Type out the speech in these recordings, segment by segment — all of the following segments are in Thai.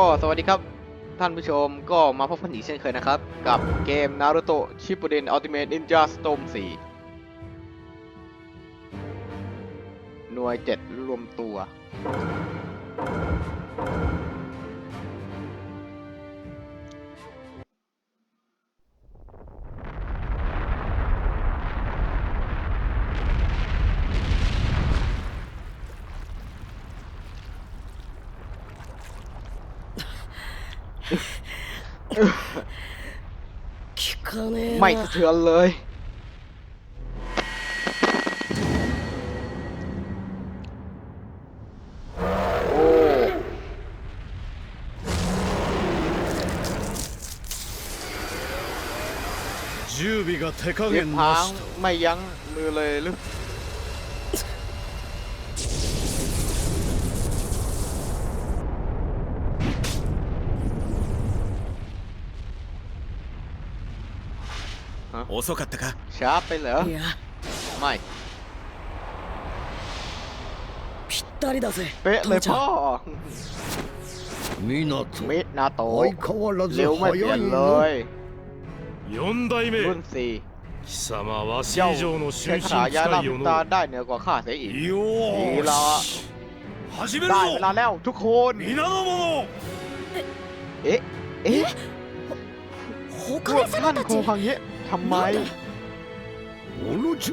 ก็สวัสดีครับ ท่านผู้ชมก็มาพบกันอีกเช่นเคยนะครับ กับเกม Naruto Shippuden Ultimate Ninja Storm 4 หน่วย 7 รวมตัว 聞かねえな ไม่สะเทือนเลย โอ้ 準備が手加 เย็บ 減 พา なし งไม่ยั้งมือเลยหรือ と遅かったか ช้าไปเหรอ いや ไม่ ぴったりだぜ เป๊ะเลย 父ちゃん พ่อ ミナト มิดนาโตะ 相変わらず เร็วไม่เปลี่ 早 ยน い เล ない4代目 รุ่นสี่ 貴様わし เจ้า 以上の ใช้ 終身 คาถายา 使 ลาย よ ม の ตาได้เหนือกว่าข้าเสียอีก よ ดี ー ละ し始める ได้เวลา ぞ แล้วทุกคน 皆の者 เอ๊ะ เอ๊ะ 他 พวก で ท่า 様 น た โค ち คังเยะ ทำไม โอโรจิ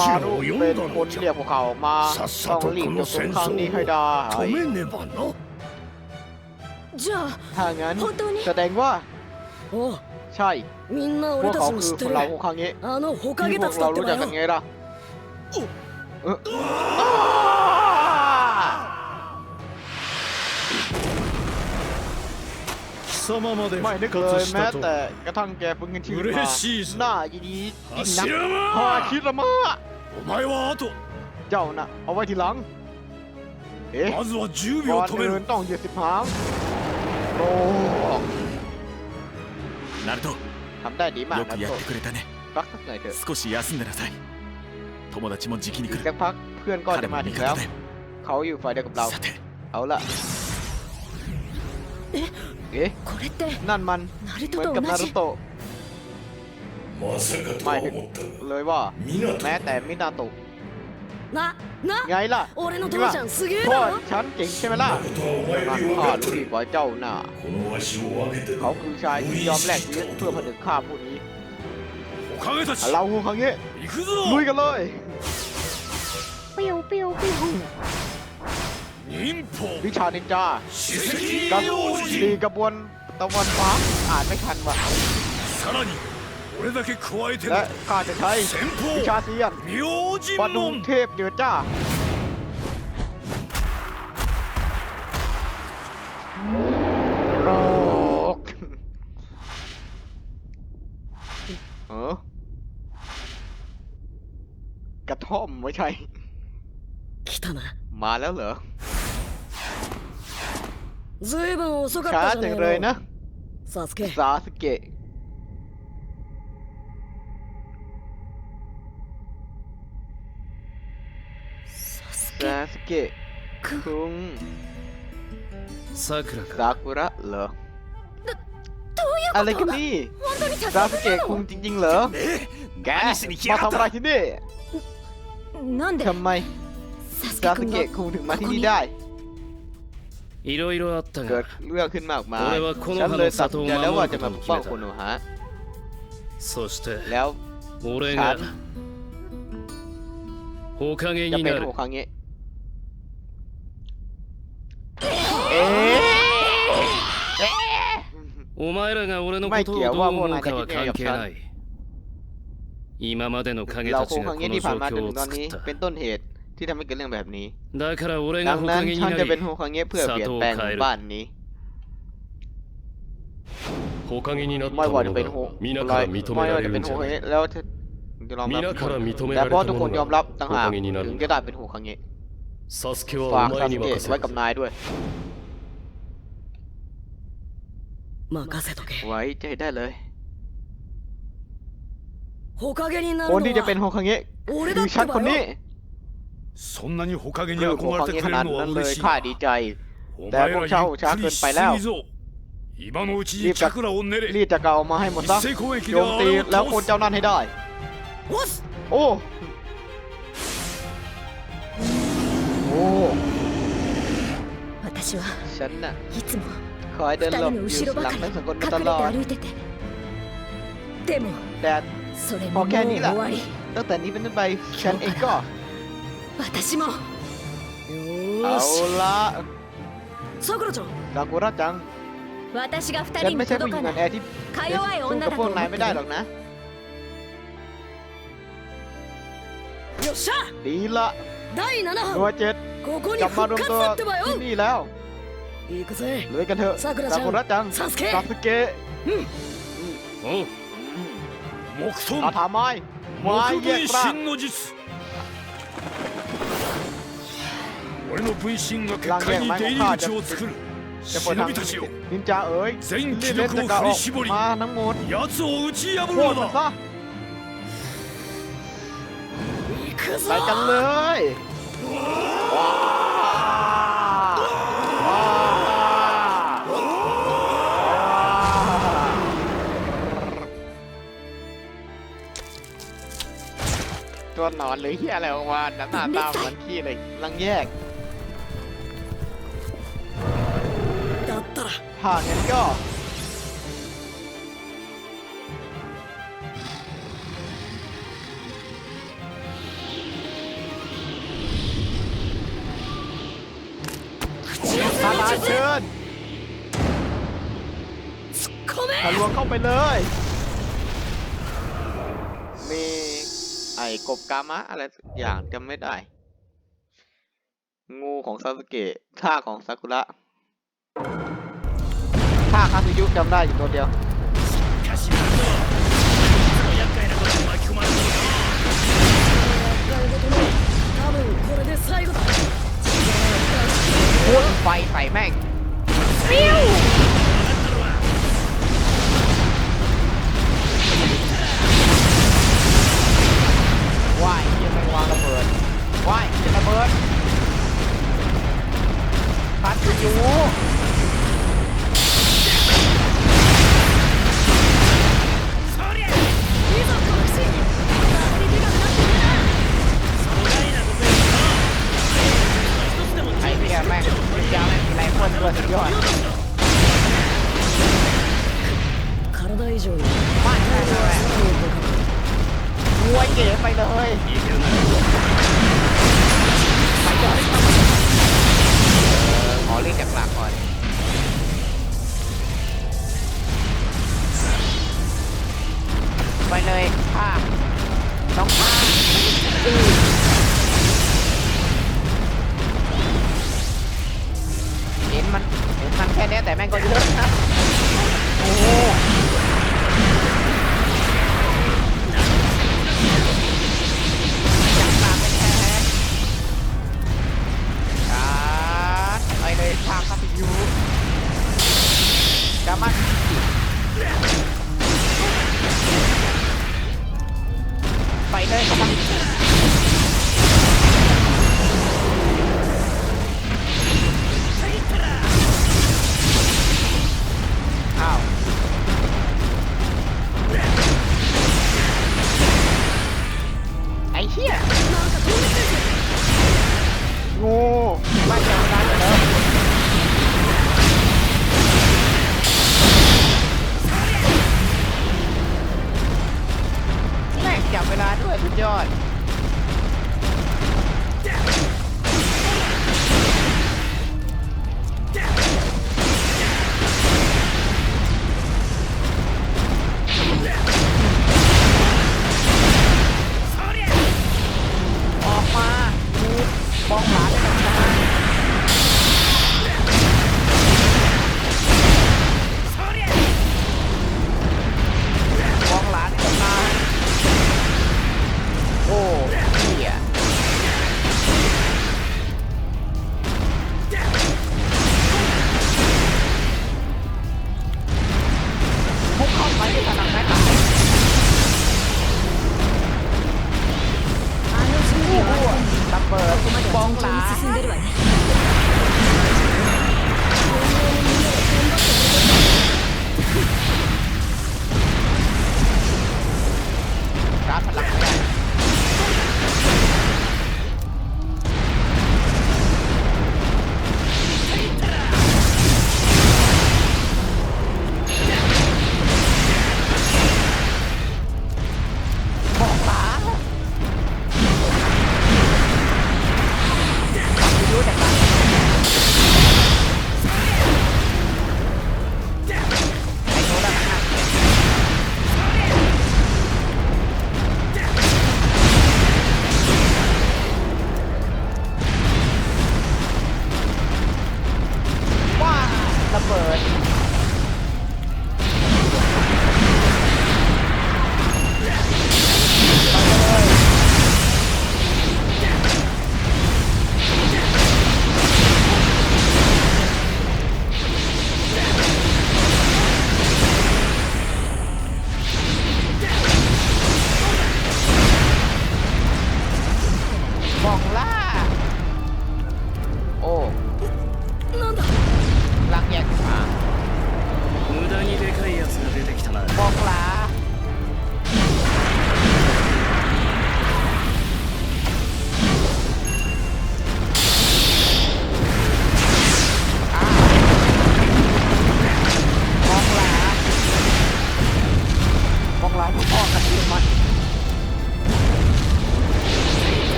มารุเป็นคนเรียกพวกเขาออกมาต้องรีบจบสงครามนี้ให้ได้ถ้างั้นแสดงว่า ใช่พวกเขาคือคนเราพวกคางเงะที่พวกเรารู้จักกันไงล่ะ ไม่นึก 復 เล 活 ย し แม้ たと แต่กระทั่งแกฟื้นคืนชีพมา 嬉しいぞ น่ายินดียิ่งนัก 柱 ฮา 間 คิระมะ お前は後 เจ้าน่ะ เอาไว้ทีหลัง เอ๊ะ まずは10 ก่ 秒 อน 止め อื่ る นต้องเหยียดสิบหางโอ้ ナルト ทำได้ดีมาก よ นะ くや โต ってくれたね พักสักหน่อยเถอะ 少し休んでなさい友達もじきに อี 来 ก る สักพักเพื่อนก็ 彼 จะ も มา 味 ถึงแล้ว 方だよ เขาอยู่ฝ่ายเดียวกับเรา さて เอาละ เอ๊ะนั่นมันเหมือนกับนารุโตะไม่เลยว่าแม้แต่มินาโตะไงล่ะนี่ว่าพ่อฉันเก่งใช่ไหมล่ะมันข้ารู้ดีกว่าเจ้าหน่าเขาคือชายที่ยอมแลกชีวิตเพื่อผนึกฆ่าผู้นี้เราหูคังเงะลุยกันเลยปิ้วปิ้วปิ้ว วิชานินจาก็สี่กระบวนตะวันฟ้าอ่านไม่ทันว่ะและข้าจะใช้วิชาเซียนปนุมเทพเดือดจ้ากเออกระท่อมไม่ใช่ มาแล้วเหรอ ずいぶん遅かっ ช้า たじゃ จั ね งเลย え นะ のサスケ ซาสเกะ サス ซา ケ สเกะคุง さくら ซากุระเหรอ どういう อะไร こ กัน とだ นี่ 本当に ซา サ ส ス เกะ ケ คุงจริงๆเหรอ แก 何しに来や มา がっ ทำอะไร た ที่นี่ なんで ทำไม サス ซา ケ ส 君 เกะ が คุงถึงมา こ ที่ こ นี่ に ได้ いろいろあった เกิด が เรื่องขึ้นมากมาย 俺はこの ฉันเลยตัดสินใจแล้วว่าจะมาปกป้อง 葉の里を守ることを決めた คนโนฮะ そして แล้ว 俺 ฉั が น 火影 จะ に เป็น なる โฮคังเงะเอ๊ะ お前らが俺のことをどう思うかは関係ない今までの影 เรา た โฮ ち คั が ง こ เงะ の ที่ผ่าน 状 มาจน 況 ถึ を งตอน 作っ นี้ た เป็นต้นเหตุ ที่ทำให้เกิดเรื่องแบบนี้ดังนั้นฉันจะเป็นโฮคาเงะเพื่อเปลี่ยนแปลงบ้านนี้ไม่ว่าจะเป็นโฮลไม่ว่าจะเป็นโฮคเงะแล้วจะลองรับแต่เพราะทุกคนยอมรับต่างหากถึงจะได้เป็นโฮคาเงะฝากซาสเกะไว้กับนายด้วยไว้ใจได้เลยคนที่จะเป็นโฮคาเงะคือฉันคนนี้ そんなに火影に คือโฮ 憧 คั れ ง て เงะ く ข れ นาด るのは นั้นเล 嬉 ย しい ข้าดีใจ おだいぶちゃうちゃうゆっくりしすくんไปแล้ว ぎぞ今のうちรีบ に จัด チャクラを練れ รีดจักรเอามาให้หมดซะ 一斉攻撃 โจ で มตี あれを แล้วคน 倒す เจ้านั่นให้ได้ おっす โอ้ โอ้ 私は ฉันน่ะ いつも คอยเดิน 二 หล 人 บ の อยู่ 後ろば หลั か ง り ทั้งสองคนมา 隠 ต れ ลอด て歩いててでも แต่ それ พอ ももう แค่นี้ 終 ล่ะ わり ตั้งแต่นี้เป็นต้นไปฉันเองก็ 私も เอา よーし ละ さくらちゃん ดากุระจัง 私が二 ฉัน 人 ไม่ に ใช่ผู้ 届 หญิ か ง な อ่อน い แอที่ か弱い สู้ 女 กับ だ พ と วก 思 นาย って ไม่ได้หร る อกนะ よっしゃ ดีละ 第7 หน่ว 班 ยเจ็ด ここに กลับมารว 復 ม 活 ตัว だってばよ ที่นี่แล้ว 行くぜ เลยกันเถอะ さくら ดา ちゃ กุระ ん จัง サスケ ซาสึเกะ おう木 อา 遁 ถาไม้ไม้ 木 แยก 分 ร่าง 身の術 俺の分身が結界に出入り口を作る จะเปิด 忍 ทาง びたちよ นินจาเอ๋ย 全 รี 気 บเล่น 力 จั を กรอ 振り อก 絞り มาทั้งหมด 奴を打ち破 โค่ る น の มัน だ ซะ 行く ไป ぞ กันเลยว้าวว้าวตัวหนอนหรือเฮียอะไรออกมาหน้าตาเหมือนขี้เลยลังแยก ถ้างั้นก็ทาราเชิญごめทะลวงเข้าไปเลย มีไอ้กบกามะอะไรสักอย่างจำไม่ได้ งูของซาสึเกะข้าของซากุระ ฆ่าคาซุยุจำได้อยู่ตัวเดียวพ่นไฟใส่แม่งปิ้วว่ายเฮียม่วางระเบิดว่ายเฮียระเบิดปัดอยู่ ไอ้เหี้ยแม่งยาวแม่งมีไรพ่นด้วยสุดยอด 体以上に ไม่ไม่ไม่ไม่มวยเก๋ไปเลย いけるな ไปก่อนขอเรียกจากหลักก่อน เลยค่ะน้องข้าอือเห็นมันเห็นมันแค่เนี้ยแต่แม่งก็เยอะนะโอ้ ไอ้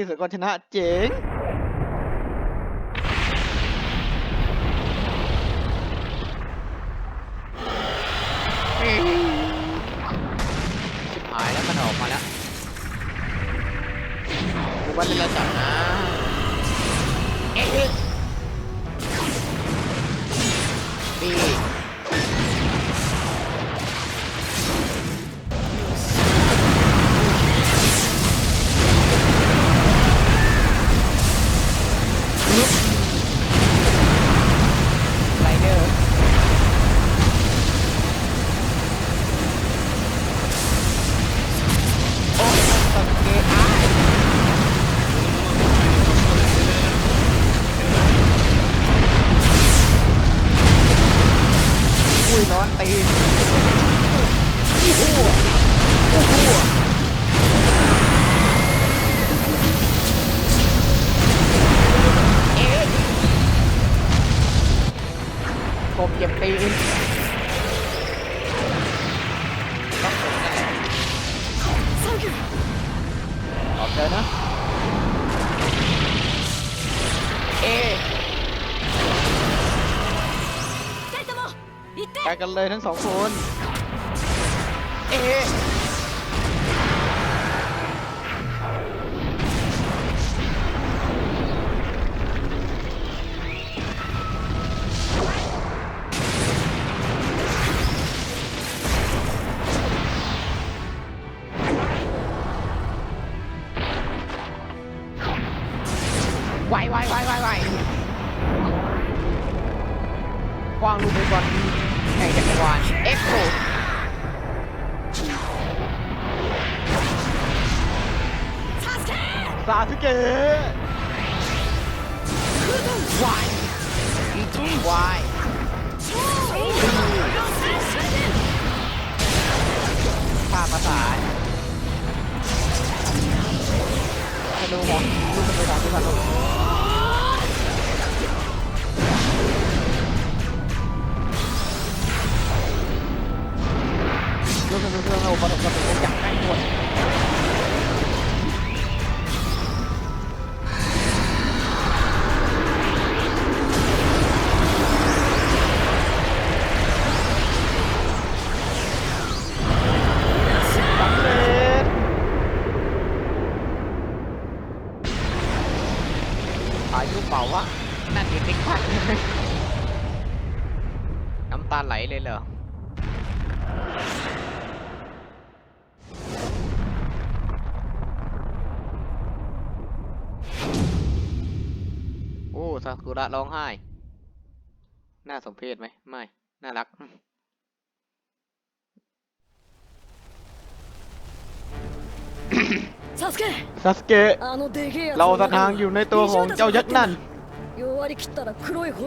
ตีเสือก็ชนะเจ๋ง ดี๋ยนะ เอไปกันเลยทั้งสองคน เอ ไหวไหวไหวไหวไหวกวางลูกไปก่อนแห่งจักรวาลเอ็กโซซาสึเกะวายวายภาภาษาดูหมอดูเป็นภาษาที่ผ่าน น้ำตาไหลเลยเหรอโอ้ซากุระร้องไห้ น่าสมเพชไหมไม่ น่ารักซาสเกะเราสถางอยู่ในตัวของเจ้ายักษ์นั่น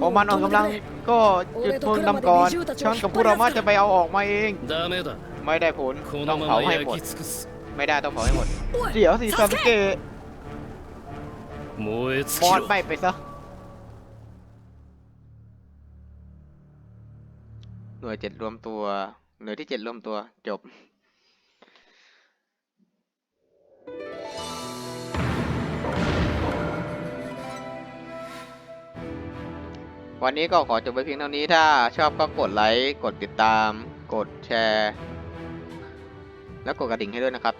โอมันออกกำลังก็หยุดทนลำกอนช่างกับพวกเรามาจะไปเอาออกมาเอง ไม่ได้ผลต้องเผาให้หมด ไม่ได้ต้องเผาให้หมด เดี๋ยวสิซาสเกะบอดไปไปซะ หน่วยเจ็ดรวมตัว หน่วยที่เจ็ดรวมตัวจบ วันนี้ก็ขอจบไปเพียงเท่านี้ถ้าชอบก็กดไลค์ กดติดตาม กดแชร์ แล้วกดกระดิ่งให้ด้วยนะครับ